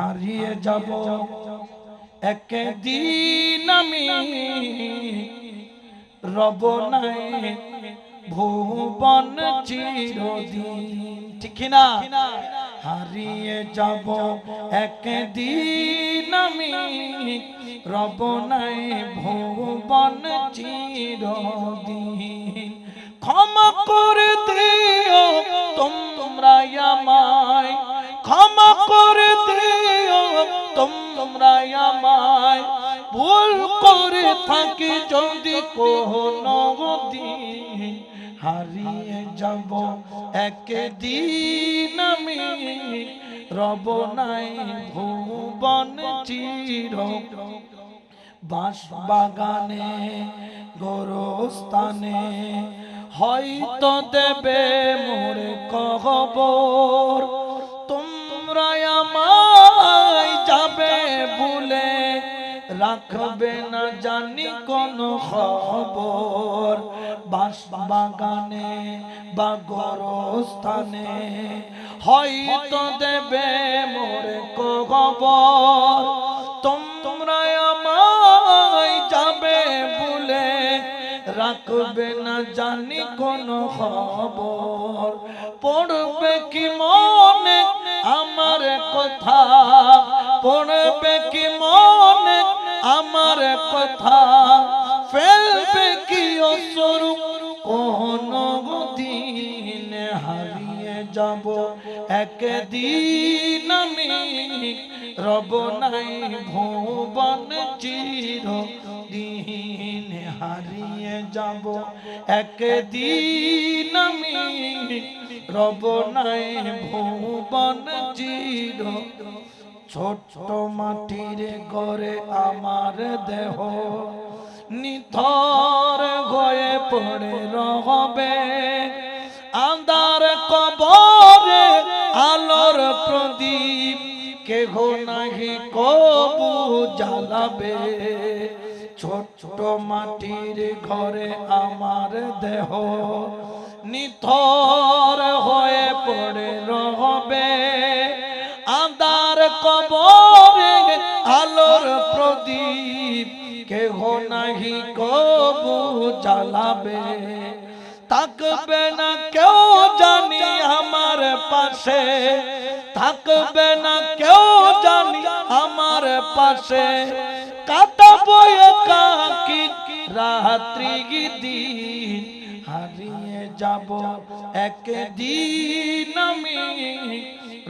হারিয়ে যাব। একদিন আমি রব নাই, ভুবন চিরদিন। ঠিক না হারিয়ে যাব। একদিন আমি রব নাই, ভুবন চিরদিন। ক্ষমা করে দিও তোমরা আমায়। ক্ষমা করে ভুল করে থাকি যদি কোনো দিন হারিয়ে যাব একদিন আমি। রব নাই ভুবন চির। বাঁশ বাগানে গোরস্থানে হয়তো দেবে মোরে কহবর রাখবে না জানি কোন খবর। বাঁশ বাগানে বা গোরস্থানে হয়তো দেবে মোরে কহবর তোমরা আমায় যাবে ভুলে রাখবে না জানি কোন খবর। পড়বে কি মনে আমার কথা? পড়বে কি মনে আমার কথা ফেলবে কি অসর? কোন দিন হারিয়ে যাব। একদিন আমি রব নাই ভুবন চির। দিন হারিয়ে যাব। একদিন আমি রব নাই ভুবন চির। ছোট মাটির গড়ে আমার দেহ। নিথর হয়ে পড়ে রহবে আন্দার কবরে আলোর প্রদীপ, কেহ নাহি কবু জ্বালাবে। ছোট মাটির ঘরে আমার দেহ। নিথর থাকবে না কেউ জানি আমার পাশে। থাকবে না কেউ জানি আমার পাশে। কাটাবো একাকি রাত্রি দিন, হারিয়ে যাব একদিন আমি।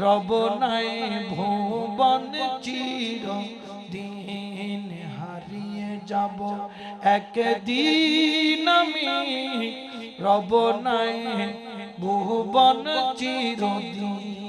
রব নাই ভুবন চির। যাব। একদিন আমি রব নাই ভুবন চিরদিন।